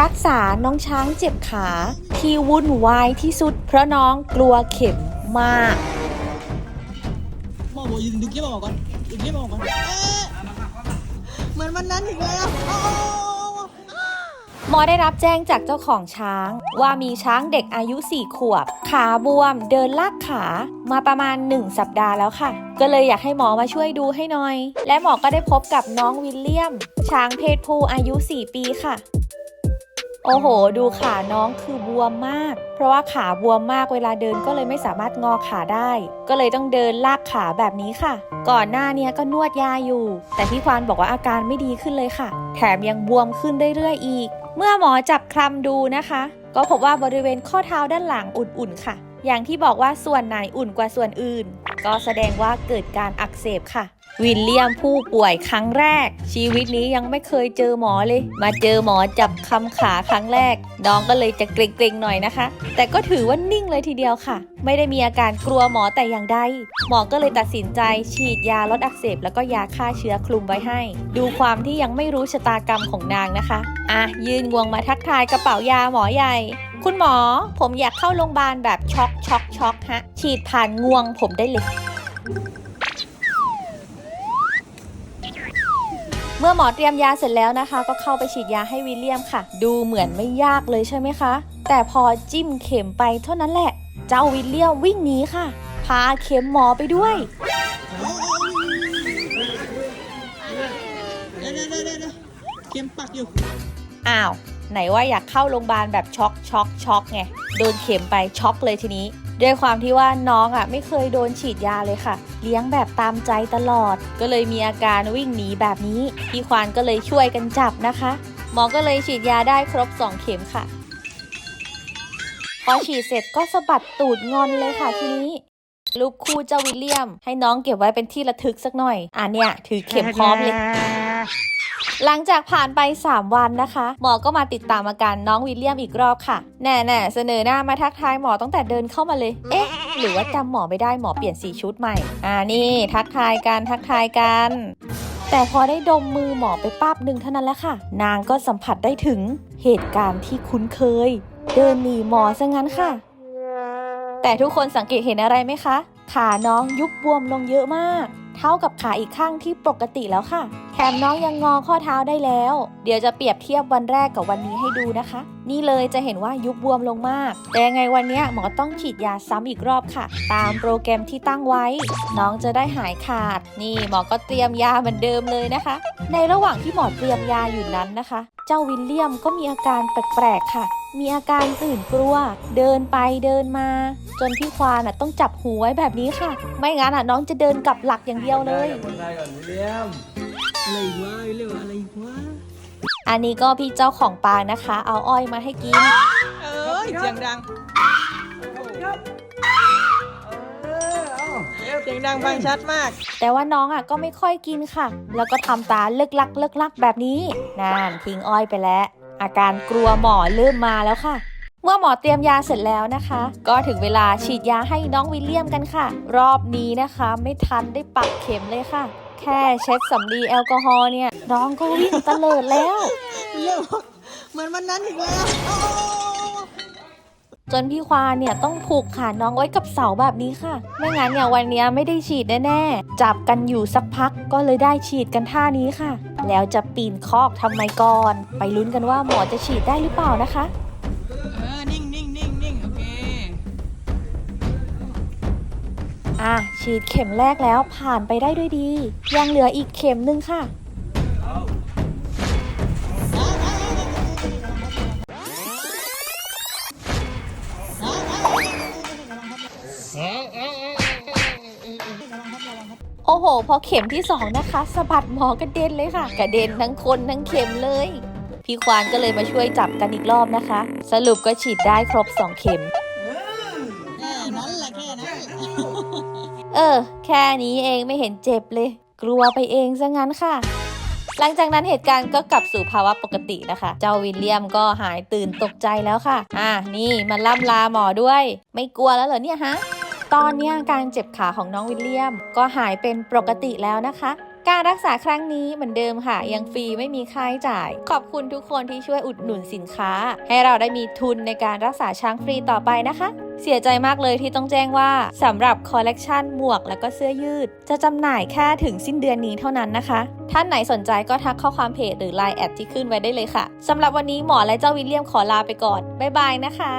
รักษาน้องช้างเจ็บขาที่วุ่นวายที่สุด เพราะน้องกลัวเข็มมากหมอบอกยืนดึงเข็มออกก่อนดึงเข็มออกก่อนเอ๊ะเหมือนวันนั้นอีกแล้วโอ้หมอได้รับแจ้งจากเจ้าของช้าง ว่ามีช้างเด็กอายุ 4 ขวบ ขาบวม เดินลากขามาประมาณ 1 สัปดาห์แล้วค่ะ ก็เลยอยากให้หมอมาช่วยดูให้หน่อย และหมอก็ได้พบกับน้องวิลเลียม ช้างเพศผู้อายุ 4 ปีค่ะ โอ้โห ดูขาน้องคือบวมมาก เพราะว่าขาบวมมากเวลาเดินก็เลยไม่สามารถงอขาได้ ก็เลยต้องเดินลากขาแบบนี้ค่ะ ก่อนหน้านี้ก็นวดยาอยู่ แต่พี่ควานบอกว่าอาการไม่ดีขึ้นเลยค่ะ แถมยังบวมขึ้นเรื่อยๆอีก เมื่อหมอจับคลำดูนะคะ ก็พบว่าบริเวณข้อเท้าด้านหลังอุ่นๆค่ะ อย่างที่บอกว่าส่วนไหนอุ่นกว่าส่วนอื่น ก็แสดงว่าเกิดการอักเสบค่ะ วิลเลียมผู้ป่วยครั้งแรก ชีวิตนี้ยังไม่เคยเจอหมอเลย มาเจอหมอจับคำขาครั้งแรก น้องก็เลยจะเกรงๆหน่อยนะคะ แต่ก็ถือว่านิ่งเลยทีเดียวค่ะ ไม่ได้มีอาการกลัวหมอแต่อย่างใดหมอก็เลยตัดสินใจฉีดยาลดอักเสบ แล้วก็ยาฆ่าเชื้อคลุมไว้ให้ ดูความที่ยังไม่รู้ชะตากรรมของนางนะคะอะยืนงวงมาทักทายกระเป๋ายาหมอใหญ่คุณหมอ ผมอยากเข้าโรงพยาบาลแบบช็อกช็อกช็อกฮะ ฉีดผ่านงวงผมได้เลย เมื่อหมอเตรียมยาเสร็จแล้วนะคะ ก็เข้าไปฉีดยาให้วิลเลียมค่ะ ดูเหมือนไม่ยากเลยใช่ไหมคะ แต่พอจิ้มเข็มไปเท่านั้นแหละ เจ้าวิลเลียมวิ่งหนีค่ะ พาเข็มหมอไปด้วย เดี๋ยวเดี๋ยวเดี๋ยวเดี๋ยวเข็มปักอยู่ อ้าว ไหนว่าอยากเข้าโรงพยาบาลแบบช็อกช็อกช็อกไง โดนเข็มไปช็อกเลยทีนี้ ด้วยความที่ว่าน้องอะไม่เคยโดนฉีดยาเลยค่ะ เลี้ยงแบบตามใจตลอด ก็เลยมีอาการวิ่งหนีแบบนี้ พี่ควานก็เลยช่วยกันจับนะคะ หมอก็เลยฉีดยาได้ครบ 2 เข็มค่ะ พอฉีดเสร็จก็สะบัดตูดงอนเลยค่ะทีนี้ลูกคู่เจ้าวิลเลียม ให้น้องเก็บไว้เป็นที่ระทึกสักหน่อย อะเนี่ย ถือเข็มพร้อมเลย หลังจากผ่านไป 3 วันนะคะ หมอก็มาติดตามอาการน้องวิลเลียมอีกรอบค่ะ แน่ๆเสนอหน้ามาทักทายหมอตั้งแต่เดินเข้ามาเลย เอ๊ะ หรือว่าจำหมอไม่ได้หมอเปลี่ยนสีชุดใหม่ อ่านี่ ทักทายกันทักทายกัน แต่พอได้ดมมือหมอไปป้าบหนึ่งเท่านั้นแหละค่ะ นางก็สัมผัสได้ถึงเหตุการณ์ที่คุ้นเคย เดินหนีหมอซะงั้นค่ะ แต่ทุกคนสังเกตเห็นอะไรไหมคะ ขาน้องยุบบวมลงเยอะมาก เท่ากับขาอีกข้างที่ปกติแล้วค่ะแถมน้องยังงอข้อเท้าได้แล้ว เดี๋ยวจะเปรียบเทียบวันแรกกับวันนี้ให้ดูนะคะ นี่เลยจะเห็นว่ายุบบวมลงมาก แต่ยังไงวันนี้หมอต้องฉีดยาซ้ำอีกรอบค่ะ ตามโปรแกรมที่ตั้งไว้ น้องจะได้หายขาด นี่หมอก็เตรียมยาเหมือนเดิมเลยนะคะ ในระหว่างที่หมอเตรียมยาอยู่นั้นนะคะ เจ้าวิลเลียมก็มีอาการแปลกๆค่ะมีอาการตื่นกลัว เดินไปเดินมา จนพี่ควานอะต้องจับหูไว้แบบนี้ค่ะ ไม่งั้นอะน้องจะเดินกลับหลักอย่างเดียวเลยคนไทยก่ อนวิลเลียมอะไรวะเรียกว่าอะไรวะอันนี้ก็พี่เจ้าของปลานะคะ เอาอ้อยมาให้กิน เอ้ยเสียงดังเออเอาเอฟเสียงดังฟังชัดมาก แต่ว่าน้องอะก็ไม่ค่อยกินค่ะ แล้วก็ทำตาเลิกลักเลิกลักแบบนี้นานทิ้งอ้อยไปแล้ว อาการกลัวหมอเริ่มมาแล้วค่ะ เมื่อหมอเตรียมยาเสร็จแล้วนะคะ ก็ถึงเวลาฉีดยาให้น้องวิลเลียมกันค่ะ รอบนี้นะคะ ไม่ทันได้ปักเข็มเลยค่ะ แค่เช็ดสำลีแอลกอฮอล์เนี่ยน้องก็วิ่งตะเลิดแล้ว เรียกว่าเหมือนวันนั้นอีกแล้วโอ้จนพี่ควานเนี่ยต้องผูกขาน้องไว้กับเสาแบบนี้ค่ะ ไม่งั้นเนี่ยวันเนี้ยไม่ได้ฉีดแน่ๆ จับกันอยู่สักพักก็เลยได้ฉีดกันท่านี้ค่ะ แล้วจะปีนคอกทำไมก่อน ไปลุ้นกันว่าหมอจะฉีดได้หรือเปล่านะคะ เออ นิ่งนิ่งนิ่งนิ่งโอเค อะ ฉีดเข็มแรกแล้วผ่านไปได้ด้วยดี ยังเหลืออีกเข็มหนึ่งค่ะ โอ้โห พอเข็มที่สองนะคะสะบัดหมอกระเด็นเลยค่ะ กระเด็นทั้งคนทั้งเข็มเลย พี่ควานก็เลยมาช่วยจับกันอีกรอบนะคะ สรุปก็ฉีดได้ครบ 2 เข็ม เออ แค่นี้เองไม่เห็นเจ็บเลย กลัวไปเองซะงั้นค่ะ หลังจากนั้นเหตุการณ์ก็กลับสู่ภาวะปกตินะคะ เจ้าวิลเลียมก็หายตื่นตกใจแล้วค่ะ อะนี่มันล่ำลาหมอด้วย ไม่กลัวแล้วเหรอเนี่ยฮะตอนนี้อาการเจ็บขาของน้องวิลเลียมก็หายเป็นปกติแล้วนะคะ การรักษาครั้งนี้เหมือนเดิมค่ะ ยังฟรีไม่มีค่าใช้จ่าย ขอบคุณทุกคนที่ช่วยอุดหนุนสินค้า ให้เราได้มีทุนในการรักษาช้างฟรีต่อไปนะคะเสียใจมากเลยที่ต้องแจ้งว่าสำหรับคอลเลกชันหมวกและก็เสื้อยืด จะจำหน่ายแค่ถึงสิ้นเดือนนี้เท่านั้นนะคะ ท่านไหนสนใจก็ทักข้อความเพจหรือ Line แอดที่ขึ้นไว้ได้เลยค่ะสำหรับวันนี้หมอและเจ้าวิลเลียมขอลาไปก่อน บ๊ายบายนะคะ